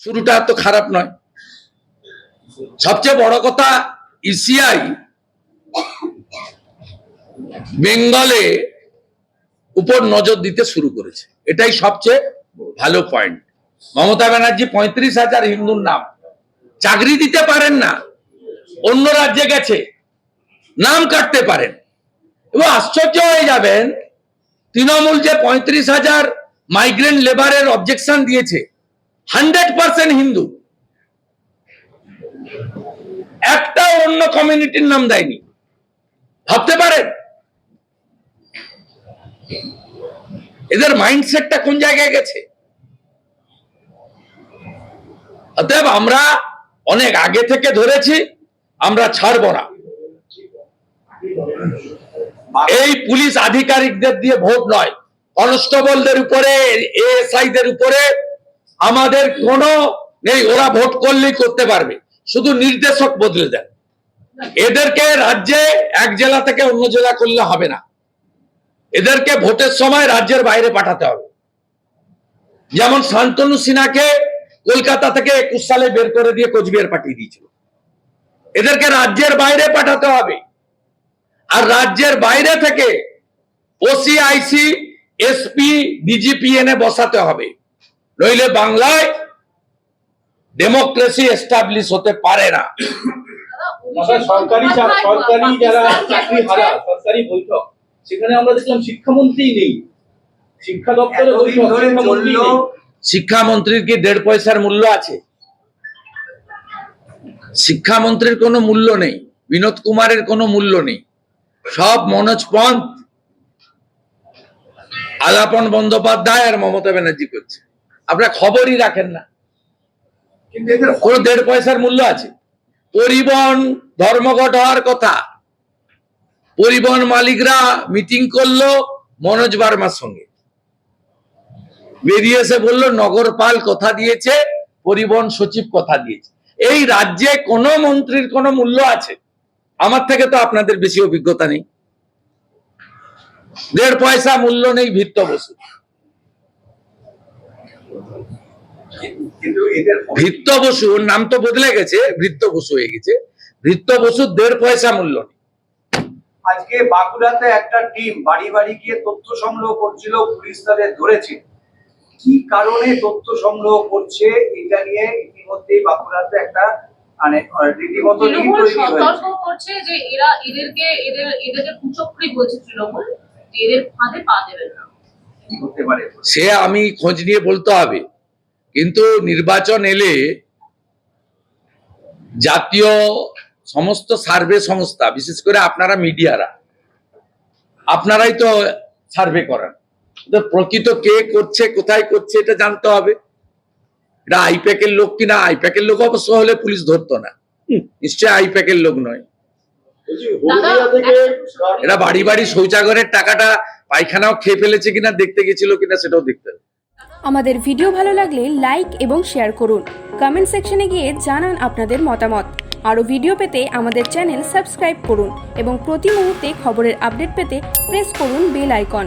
শুরুটা তো খারাপ নয়। সবচেয়ে বড় কথা ইসিআই বেঙ্গলে উপর নজর দিতে শুরু করেছে। এটাই সবচেয়ে ভালো পয়েন্ট মমতা ব্যানার্জি পঁয়ত্রিশ হাজার হিন্দুর নাম। চাকরি দিতে পারেন না। অন্য রাজ্যে গেছে। নাম কাটতে পারেন। এবং আশ্চর্য হয়ে যাবেন, তৃণমূল যে পঁয়ত্রিশ হাজার মাইগ্রেন্ট লেবারের অবজেকশন দিয়েছে হান্ড্রেড পার্সেন্ট হিন্দু। একটা অন্য কমিউনিটির নাম দেয়নি। ভাবতে পারেন? এদের মাইন্ডসেটটা কোন জায়গায় গেছে? অতএব আমরা অনেক আগে থেকে ধরেছি, আমরা ছাড়ব না। এই পুলিশ আধিকারিকদের দিয়ে ভোট নয়, কনস্টেবলদের উপরে এএসআই দের উপরে আমাদের কোনো নেই, ওরা ভোট করলেই করতে পারবে। শুধু নির্দেশক বদলে দেন। এদেরকে রাজ্যে এক জেলা থেকে অন্য জেলা করলে হবে না। এদেরকে ভোটের সময় রাজ্যের বাইরে পাঠাতে হবে। যেমন শান্তনু সিনহাকে কলকাতা থেকে একুশ সালে বের করে দিয়ে কোচবিহার পাঠিয়ে দিয়েছিল। এদেরকে রাজ্যের বাইরে পাঠাতে হবে। আর রাজ্যের বাইরে থেকে ওসিআইসি, এসপি ডিজিপি এনে বসাতে হবে। নইলে বাংলায় ডেমোক্রেসি এস্টাবলিশ হতে পারে না। সরকারি সরকারি যারা চাকরি হারা সরকারি বৈঠক সেখানে আমরা দেখলাম শিক্ষামন্ত্রী নেই। শিক্ষা দপ্তরে এতদিন বৈঠক ধরে শিক্ষামন্ত্রী চলল। নেই। শিক্ষামন্ত্রীর কি দেড় পয়সার মূল্য আছে? শিক্ষামন্ত্রীর কোনো মূল্য নেই বিনোদ কুমারের কোনো মূল্য নেই। সব মনোজ পন্থ আলাপন বন্দ্যোপাধ্যায় আর মমতা ব্যানার্জি করছে। আপনারা খবরই রাখেন না। কোনো দেড় পয়সার মূল্য আছে। পরিবহন ধর্মঘট হওয়ার কথা। পরিবহন মালিকরা মিটিং করল মনোজ বার্মার সঙ্গে। বেরিয়ে এসে বলল নগরপাল কথা দিয়েছে পরিবহন সচিব কথা দিয়েছে। এই রাজ্যে কোনো মন্ত্রীর কোনো মূল্য আছে? আমার থেকে তো আপনাদের বেশি অভিজ্ঞতা নেই। দেড় পয়সা মূল্য নেই ভিত্ত বসু ভৃত্য বসু ওর নাম তো বদলে গেছে ভৃত্য বসু হয়ে গেছে। ভৃত্য বসুর দেড় পয়সা মূল্য নেই। আজকে বাঁকুড়াতে একটা টিম বাড়ি বাড়ি গিয়ে তথ্য সংগ্রহ করছিল পুলিশ তাদের ধরেছে। কি কারণে তথ্য সংগ্রহ করছে এটা নিয়ে ইতিমধ্যেই বাঁকুড়াতে একটা মানে রীতিমতো সতর্ক করছে যে এরা এদেরকে এদের এদেরকে কুচক্রি বলছে তৃণমূল এদের ফাঁদে পা দেবেন না। সে আমি খোঁজ নিয়ে বলতে হবে। কিন্তু নির্বাচন এলে জাতীয় সমস্ত সার্ভে সংস্থা বিশেষ করে আপনারা মিডিয়ারা আপনারাই তো সার্ভে করেন। তো প্রকৃত কে করছে কোথায় করছে এটা জানতে হবে। এটা আইপ্যাকের লোক কিনা? আইপ্যাকের লোক অবশ্য হলে পুলিশ ধরতো না। নিশ্চয় আইপ্যাকের লোক নয়। এরা বাড়ি বাড়ি শৌচাগারের টাকাটা পায়খানাও খেয়ে ফেলেছে কিনা, দেখতে গেছিল কিনা সেটাও দেখতে হবে। আমাদের ভিডিও ভালো লাগলে লাইক এবং শেয়ার করুন। কমেন্ট সেকশনে গিয়ে জানান আপনাদের মতামত। আরও ভিডিও পেতে আমাদের চ্যানেল সাবস্ক্রাইব করুন এবং প্রতি মুহূর্তে খবরের আপডেট পেতে প্রেস করুন বেল আইকন।